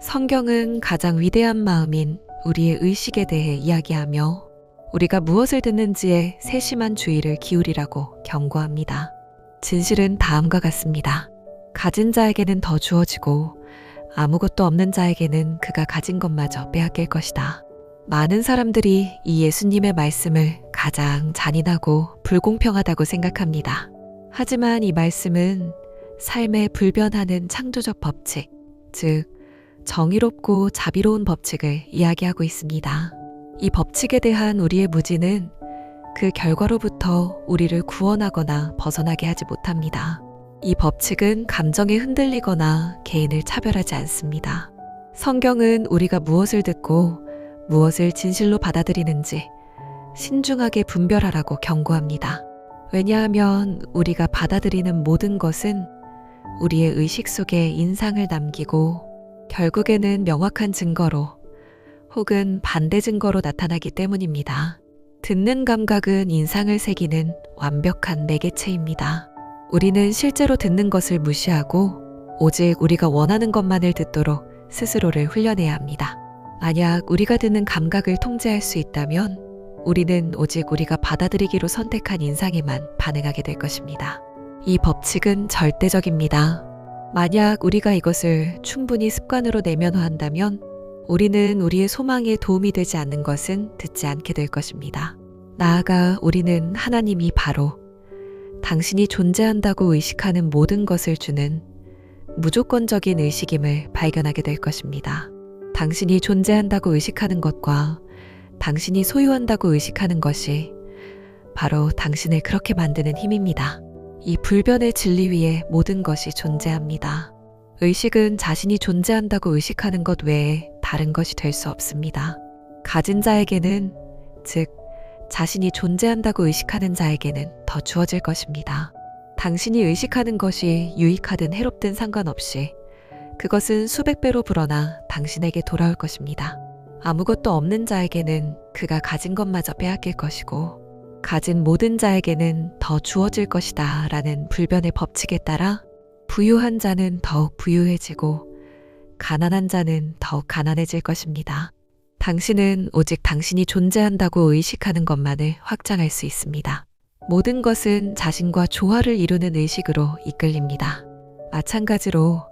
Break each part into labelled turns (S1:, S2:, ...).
S1: 성경은 가장 위대한 마음인 우리의 의식에 대해 이야기하며 우리가 무엇을 듣는지에 세심한 주의를 기울이라고 경고합니다. 진실은 다음과 같습니다. 가진 자에게는 더 주어지고 아무것도 없는 자에게는 그가 가진 것마저 빼앗길 것이다. 많은 사람들이 이 예수님의 말씀을 가장 잔인하고 불공평하다고 생각합니다. 하지만 이 말씀은 삶에 불변하는 창조적 법칙, 즉, 정의롭고 자비로운 법칙을 이야기하고 있습니다. 이 법칙에 대한 우리의 무지는 그 결과로부터 우리를 구원하거나 벗어나게 하지 못합니다. 이 법칙은 감정에 흔들리거나 개인을 차별하지 않습니다. 성경은 우리가 무엇을 듣고 무엇을 진실로 받아들이는지 신중하게 분별하라고 경고합니다. 왜냐하면 우리가 받아들이는 모든 것은 우리의 의식 속에 인상을 남기고 결국에는 명확한 증거로 혹은 반대 증거로 나타나기 때문입니다. 듣는 감각은 인상을 새기는 완벽한 매개체입니다. 우리는 실제로 듣는 것을 무시하고 오직 우리가 원하는 것만을 듣도록 스스로를 훈련해야 합니다. 만약 우리가 듣는 감각을 통제할 수 있다면 우리는 오직 우리가 받아들이기로 선택한 인상에만 반응하게 될 것입니다. 이 법칙은 절대적입니다. 만약 우리가 이것을 충분히 습관으로 내면화한다면 우리는 우리의 소망에 도움이 되지 않는 것은 듣지 않게 될 것입니다. 나아가 우리는 하나님이 바로 당신이 존재한다고 의식하는 모든 것을 주는 무조건적인 의식임을 발견하게 될 것입니다. 당신이 존재한다고 의식하는 것과 당신이 소유한다고 의식하는 것이 바로 당신을 그렇게 만드는 힘입니다. 이 불변의 진리 위에 모든 것이 존재합니다. 의식은 자신이 존재한다고 의식하는 것 외에 다른 것이 될 수 없습니다. 가진 자에게는, 즉, 자신이 존재한다고 의식하는 자에게는 더 주어질 것입니다. 당신이 의식하는 것이 유익하든 해롭든 상관없이 그것은 수백 배로 불어나 당신에게 돌아올 것입니다. 아무것도 없는 자에게는 그가 가진 것마저 빼앗길 것이고 가진 모든 자에게는 더 주어질 것이다 라는 불변의 법칙에 따라 부유한 자는 더욱 부유해지고 가난한 자는 더욱 가난해질 것입니다. 당신은 오직 당신이 존재한다고 의식하는 것만을 확장할 수 있습니다. 모든 것은 자신과 조화를 이루는 의식으로 이끌립니다. 마찬가지로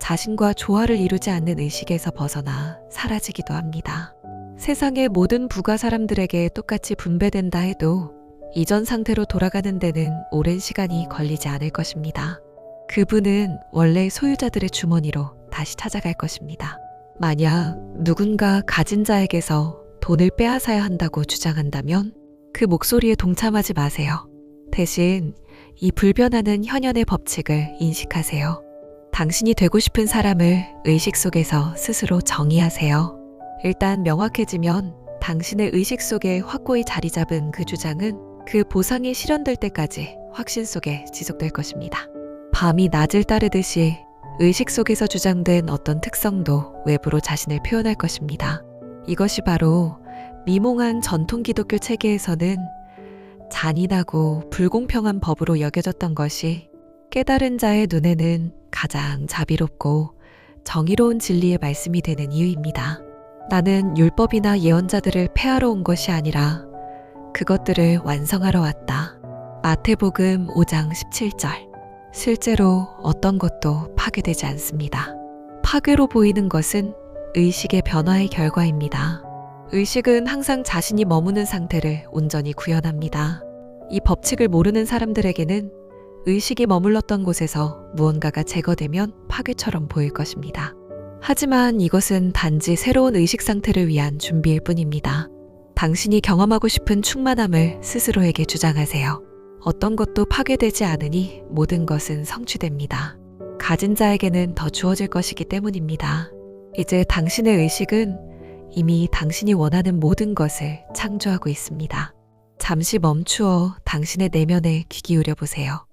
S1: 자신과 조화를 이루지 않는 의식에서 벗어나 사라지기도 합니다. 세상의 모든 부가 사람들에게 똑같이 분배된다 해도 이전 상태로 돌아가는 데는 오랜 시간이 걸리지 않을 것입니다. 그분은 원래 소유자들의 주머니로 다시 찾아갈 것입니다. 만약 누군가 가진 자에게서 돈을 빼앗아야 한다고 주장한다면 그 목소리에 동참하지 마세요. 대신 이 불변하는 현현의 법칙을 인식하세요. 당신이 되고 싶은 사람을 의식 속에서 스스로 정의하세요. 일단 명확해지면 당신의 의식 속에 확고히 자리 잡은 그 주장은 그 보상이 실현될 때까지 확신 속에 지속될 것입니다. 밤이 낮을 따르듯이 의식 속에서 주장된 어떤 특성도 외부로 자신을 표현할 것입니다. 이것이 바로 미몽한 전통 기독교 체계에서는 잔인하고 불공평한 법으로 여겨졌던 것이 깨달은 자의 눈에는 가장 자비롭고 정의로운 진리의 말씀이 되는 이유입니다. 나는 율법이나 예언자들을 폐하러 온 것이 아니라 그것들을 완성하러 왔다. 마태복음 5장 17절. 실제로 어떤 것도 파괴되지 않습니다. 파괴로 보이는 것은 의식의 변화의 결과입니다. 의식은 항상 자신이 머무는 상태를 온전히 구현합니다. 이 법칙을 모르는 사람들에게는 의식이 머물렀던 곳에서 무언가가 제거되면 파괴처럼 보일 것입니다. 하지만 이것은 단지 새로운 의식 상태를 위한 준비일 뿐입니다. 당신이 경험하고 싶은 충만함을 스스로에게 주장하세요. 어떤 것도 파괴되지 않으니 모든 것은 성취됩니다. 가진 자에게는 더 주어질 것이기 때문입니다. 이제 당신의 의식은 이미 당신이 원하는 모든 것을 창조하고 있습니다. 잠시 멈추어 당신의 내면에 귀 기울여 보세요.